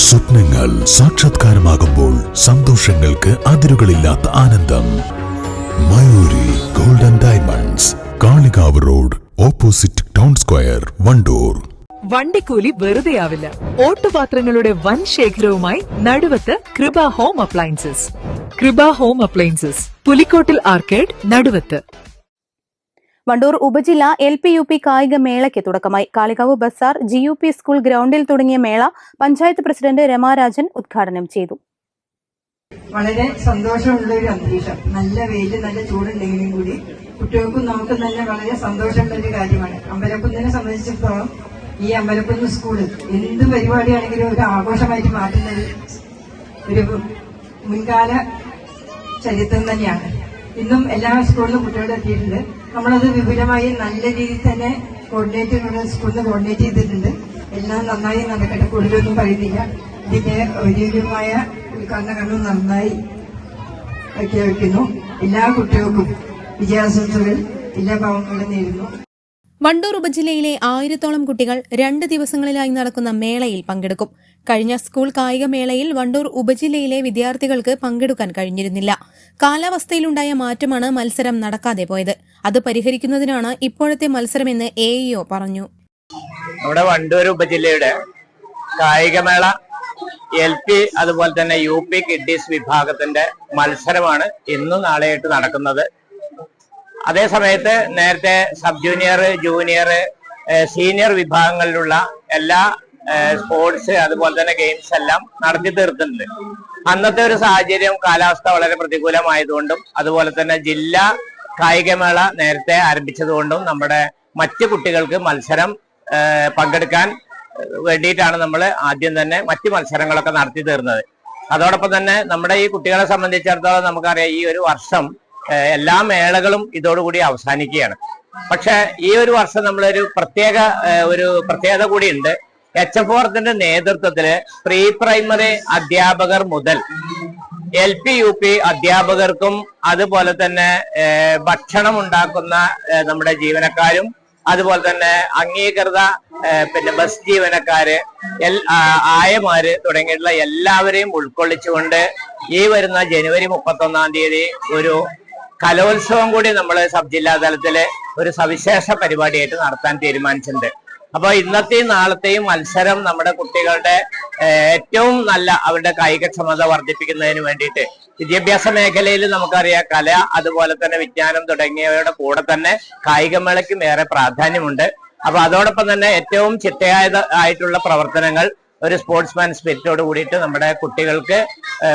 സ്വപ്നങ്ങൾ സാക്ഷാത്കാരമാകുമ്പോൾ സന്തോഷങ്ങൾക്ക് അതിരുകളില്ലാത്ത ആനന്ദം. Mayoori golden diamonds Kalikavu road opposite town square Wandoor. വണ്ടിക്കൂലി വെറുതെയാവില്ല. ഓട്ടുപാത്രങ്ങളുടെ വൻ ശേഖരവുമായി Naduvath Krupa home appliances. Krupa home appliances Pulikkottil arcade Naduvath. Wandoor ഉപജില്ല എൽ പി യു പി കായിക മേളയ്ക്ക് തുടക്കമായി. Kalikavu bazaar G U P school ഗ്രൗണ്ടിൽ തുടങ്ങിയ മേള പഞ്ചായത്ത് പ്രസിഡന്റ് രമാരാജൻ ഉദ്ഘാടനം ചെയ്തു. വളരെ സന്തോഷമുള്ള ഒരു അന്തരീക്ഷം. നല്ല വെയിൽ നല്ല ചൂടുണ്ടെങ്കിലും കൂടി കുട്ടികൾക്കും നമുക്ക് തന്നെ വളരെ സന്തോഷമുള്ള ഒരു കാര്യമാണ്. അമ്പലക്കുന്നിനെ സംബന്ധിച്ചിടത്തോളം ഈ അമ്പലക്കുന്ന് സ്കൂൾ എന്ത് പരിപാടിയാണെങ്കിലും ഒരു ആഘോഷമായിട്ട് മാറ്റുന്ന ഒരു മുൻകാല ചരിത്രം തന്നെയാണ്. ഇന്നും എല്ലാ സ്കൂളിലും കുട്ടികൾ എത്തിയിട്ടുണ്ട്. നമ്മളത് വിപുലമായി നല്ല രീതിയിൽ തന്നെ കോർഡിനേറ്റ് സ്കൂളിൽ നിന്ന് കോർഡിനേറ്റ് ചെയ്തിട്ടുണ്ട്. എല്ലാം നന്നായി നടക്കട്ടെ. കൂടുതലൊന്നും പറയുന്നില്ല. ഇതിന്റെ ഔദ്യോഗികമായ കണ്ണു നന്നായി പ്രഖ്യാപിക്കുന്നു എല്ലാ കുട്ടികൾക്കും വിജയാശംസകൾ എല്ലാ ഭാവങ്ങളും നേരുന്നു. വണ്ടൂർ ഉപജില്ലയിലെ ആയിരത്തോളം കുട്ടികൾ രണ്ട് ദിവസങ്ങളിലായി നടക്കുന്ന മേളയിൽ പങ്കെടുക്കും. കഴിഞ്ഞ സ്കൂൾ കായികമേളയിൽ വണ്ടൂർ ഉപജില്ലയിലെ വിദ്യാർത്ഥികൾക്ക് പങ്കെടുക്കാൻ കഴിഞ്ഞിരുന്നില്ല. കാലാവസ്ഥയിലുണ്ടായ മാറ്റമാണ് മത്സരം നടക്കാതെ പോയത്. അത് പരിഹരിക്കുന്നതിനാണ് ഇപ്പോഴത്തെ മത്സരമെന്ന് എ ഇഒ പറഞ്ഞു. നമ്മുടെ വണ്ടൂർ ഉപജില്ലയുടെ കായികമേള എൽ പി അതുപോലെ തന്നെ യു പി കിഡ്ഡീസ് വിഭാഗത്തിന്റെ മത്സരമാണ് ഇന്നും നാളെയായിട്ട് നടക്കുന്നത്. അതേ സമയത്ത് നേരത്തെ സബ് ജൂനിയർ ജൂനിയർ സീനിയർ വിഭാഗങ്ങളിലുള്ള എല്ലാ സ്പോർട്സ് അതുപോലെ തന്നെ ഗെയിംസ് എല്ലാം നടത്തി തീർത്തിട്ടുണ്ട്. അന്നത്തെ ഒരു സാഹചര്യം കാലാവസ്ഥ വളരെ പ്രതികൂലമായതുകൊണ്ടും അതുപോലെ തന്നെ ജില്ലാ കായികമേള നേരത്തെ ആരംഭിച്ചതുകൊണ്ടും നമ്മുടെ മറ്റു കുട്ടികൾക്ക് മത്സരം പങ്കെടുക്കാൻ വേണ്ടിയിട്ടാണ് നമ്മൾ ആദ്യം തന്നെ മറ്റ് മത്സരങ്ങളൊക്കെ നടത്തി തീർന്നത്. അതോടൊപ്പം തന്നെ നമ്മുടെ ഈ കുട്ടികളെ സംബന്ധിച്ചിടത്തോളം നമുക്കറിയാം ഈ ഒരു വർഷം എല്ലാ മേളകളും ഇതോടുകൂടി അവസാനിക്കുകയാണ്. പക്ഷെ ഈ ഒരു വർഷം നമ്മളൊരു പ്രത്യേക ഒരു പ്രത്യേകത കൂടിയുണ്ട്. എച്ച് എഫ് ഓർത്തിന്റെ നേതൃത്വത്തിൽ പ്രീ പ്രൈമറി അധ്യാപകർ മുതൽ എൽ പി യു പി അധ്യാപകർക്കും അതുപോലെ തന്നെ ഭക്ഷണം ഉണ്ടാക്കുന്ന നമ്മുടെ ജീവനക്കാരും അതുപോലെ തന്നെ അംഗീകൃത പിന്നെ ബസ് ജീവനക്കാര് ആയമാര് തുടങ്ങിയിട്ടുള്ള എല്ലാവരെയും ഉൾക്കൊള്ളിച്ചുകൊണ്ട് ഈ വരുന്ന ജനുവരി മുപ്പത്തി ഒന്നാം തീയതി ഒരു കലോത്സവം കൂടി നമ്മൾ സബ് ജില്ലാ തലത്തിലെ ഒരു സവിശേഷ പരിപാടിയായിട്ട് നടത്താൻ തീരുമാനിച്ചിട്ടുണ്ട്. അപ്പൊ ഇന്നത്തെയും നാളത്തെയും മത്സരം നമ്മുടെ കുട്ടികളുടെ ഏറ്റവും നല്ല അവരുടെ കായികക്ഷമത വർദ്ധിപ്പിക്കുന്നതിന് വേണ്ടിയിട്ട് വിദ്യാഭ്യാസ മേഖലയിൽ നമുക്കറിയാം കല അതുപോലെ തന്നെ വിജ്ഞാനം തുടങ്ങിയവയുടെ കൂടെ തന്നെ കായികമേളയ്ക്കും ഏറെ പ്രാധാന്യമുണ്ട്. അപ്പൊ അതോടൊപ്പം തന്നെ ഏറ്റവും ചിട്ടയായ ആയിട്ടുള്ള പ്രവർത്തനങ്ങൾ ഒരു സ്പോർട്സ്മാൻ സ്പിരിറ്റോട് കൂടിയിട്ട് നമ്മുടെ കുട്ടികൾക്ക്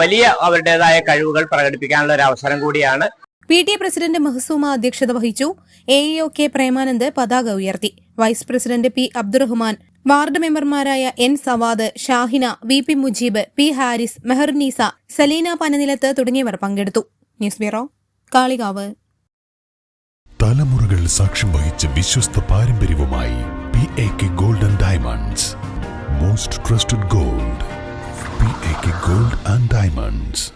വലിയ അവരുടേതായ കഴിവുകൾ പ്രകടിപ്പിക്കാനുള്ള ഒരു അവസരം കൂടിയാണ്. P T A president Mahasuma അധ്യക്ഷത വഹിച്ചു. A E O K Premanand പതാക ഉയർത്തി. Vice president P Abdurahman ward മെമ്പർമാരായ N Savad Shahina V P Mujeeb P Haris Meharneesa Salina Pananilath തുടങ്ങിയവർ പങ്കെടുത്തു. News bureau Kalikavu. തലമുറകൾ സാക്ഷ്യം വഹിച്ച വിശ്വസ്ത പാരമ്പര്യവുമായി P A K golden diamonds. Most trusted gold. P A K gold and diamonds.